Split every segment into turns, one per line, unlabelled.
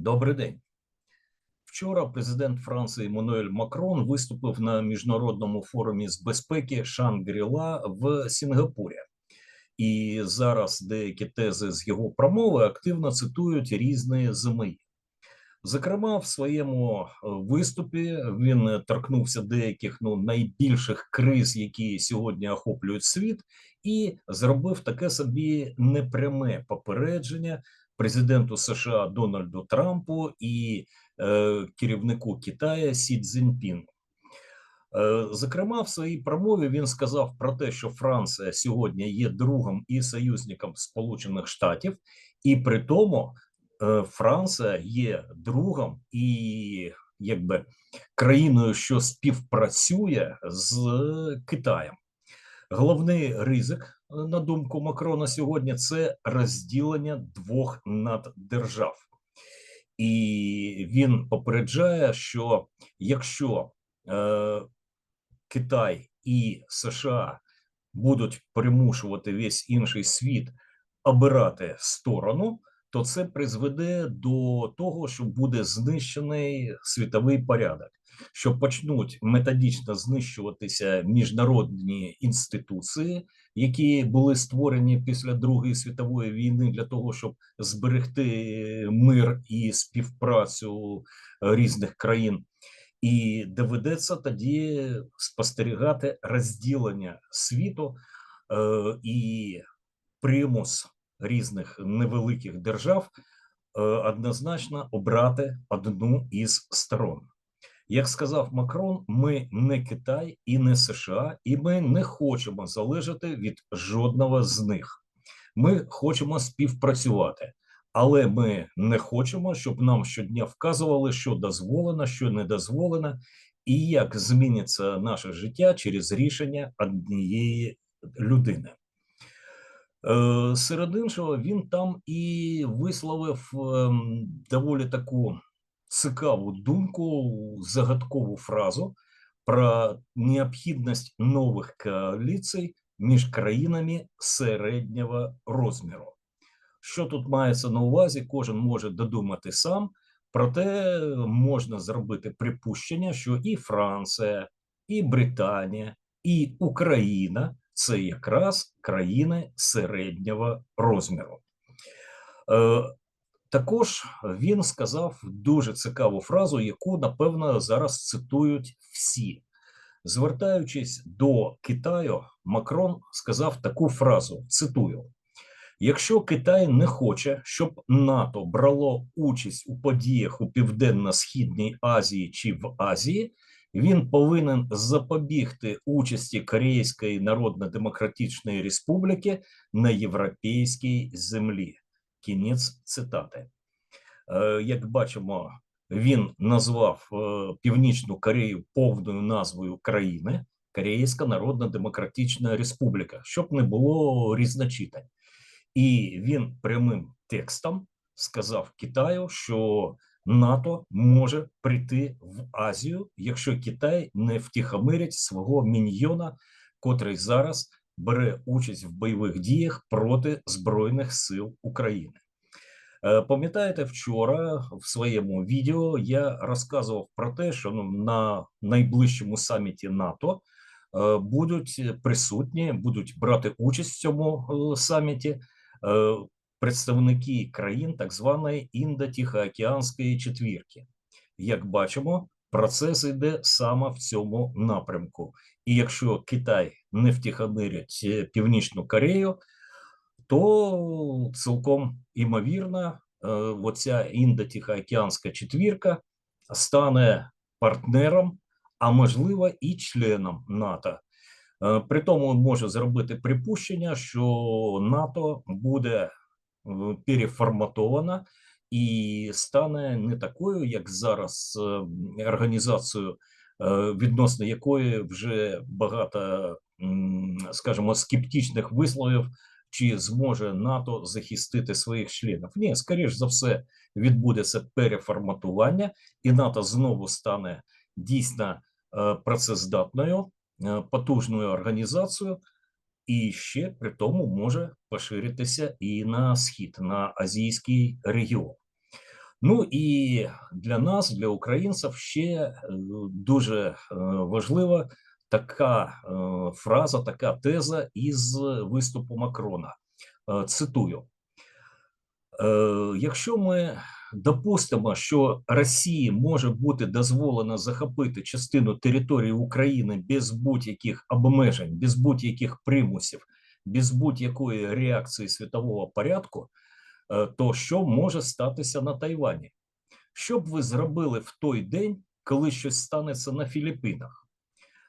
Добрий день. Вчора президент Франції Еммануель Макрон виступив на міжнародному форумі з безпеки Шангріла в Сінгапурі. І зараз деякі тези з його промови активно цитують різні ЗМІ. Зокрема, в своєму е, виступі він торкнувся деяких ну найбільших криз, які сьогодні охоплюють світ, і зробив таке собі непряме попередження президенту США Дональду Трампу і е, керівнику Китаю Сі Цзіньпіну. Е, Зокрема, в своїй промові він сказав про те, що Франція сьогодні є другом і союзником Сполучених Штатів, і при тому е, Франція є другом і якби країною, що співпрацює з Китаєм. Головний ризик, на думку Макрона, сьогодні це розділення двох наддержав, і він попереджає, що якщо е, Китай і США будуть примушувати весь інший світ обирати сторону, то це призведе до того, що буде знищений світовий порядок, що почнуть методично знищуватися міжнародні інституції, які були створені після Другої світової війни для того, щоб зберегти мир і співпрацю різних країн. І доведеться тоді спостерігати розділення світу е, і примус різних невеликих держав е, однозначно обрати одну із сторон. Як сказав Макрон, ми не Китай і не США, і ми не хочемо залежати від жодного з них. Ми хочемо співпрацювати, але ми не хочемо, щоб нам щодня вказували, що дозволено, що не дозволено, і як зміниться наше життя через рішення однієї людини. Е, серед іншого, він там і висловив ем, доволі таку цікаву думку, загадкову фразу про необхідність нових коаліцій між країнами середнього розміру. Що тут мається на увазі, кожен може додумати сам, проте можна зробити припущення, що і Франція, і Британія, і Україна це якраз країни середнього розміру. Також він сказав дуже цікаву фразу, яку напевно зараз цитують всі. Звертаючись до Китаю, Макрон сказав таку фразу: цитую: якщо Китай не хоче, щоб НАТО брало участь у подіях у Південно-Східній Азії чи в Азії, він повинен запобігти участі Корейської Народно-Демократичної Республіки на європейській землі. Кінець цитати. Е, як бачимо, він назвав е, Північну Корею повною назвою країни Корейська Народна Демократична Республіка, щоб не було різночитань. І він прямим текстом сказав Китаю, що НАТО може прийти в Азію, якщо Китай не втихомирить свого міньйона, котрий зараз бере участь в бойових діях проти Збройних сил України. Е, пам'ятаєте, вчора в своєму відео я розказував про те, що ну, на найближчому саміті НАТО е, будуть присутні, будуть брати участь в цьому е, саміті представники країн так званої індо-тихоокеанської четвірки. Як бачимо, процес йде саме в цьому напрямку. І якщо Китай не втихомирить Північну Корею, то цілком імовірно, оця індо-тихоокеанська четвірка стане партнером, а можливо і членом НАТО. При тому може зробити припущення, що НАТО буде переформатована і стане не такою, як зараз організацією, відносно якої вже багато, скажімо, скептичних висловів, чи зможе НАТО захистити своїх членів. Ні, скоріш за все, відбудеться переформатування, і НАТО знову стане дійсно працездатною, потужною організацією і ще при тому може поширитися і на схід, на азійський регіон. Ну і для нас, для українців, ще е, дуже е, важлива така е, фраза, така теза із виступу Макрона. Цитую: якщо ми допустимо, що Росії може бути дозволено захопити частину території України без будь-яких обмежень, без будь-яких примусів, без будь-якої реакції світового порядку, то що може статися на Тайвані? Що б ви зробили в той день, коли щось станеться на Філіппінах?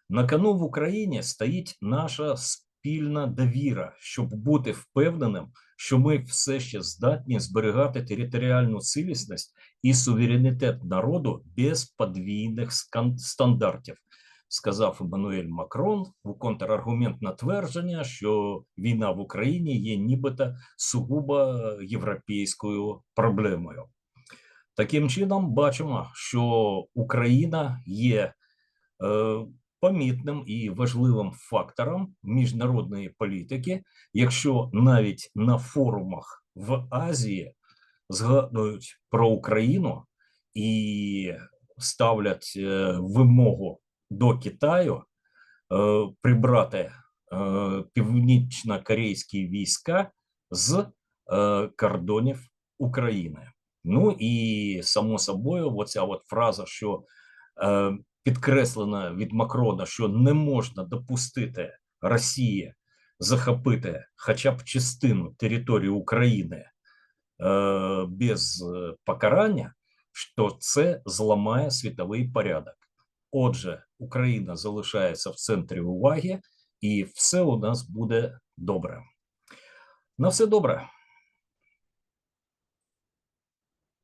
На кону в Україні стоїть наша спільна довіра, щоб бути впевненим, що ми все ще здатні зберігати територіальну цілісність і суверенітет народу без подвійних стандартів, сказав Еммануель Макрон у контраргумент на твердження, що війна в Україні є нібито сугубо європейською проблемою. Таким чином, бачимо, що Україна є е, помітним і важливим фактором міжнародної політики, якщо навіть на форумах в Азії згадують про Україну і ставлять е, вимогу до Китаю е, прибрати е, північно-корейські війська з е, кордонів України. Ну і само собою, оця от фраза, що підкреслена від Макрона, що не можна допустити Росії захопити хоча б частину території України без покарання, що це зламає світовий порядок. Отже, Україна залишається в центрі уваги, і все у нас буде добре. На все добре.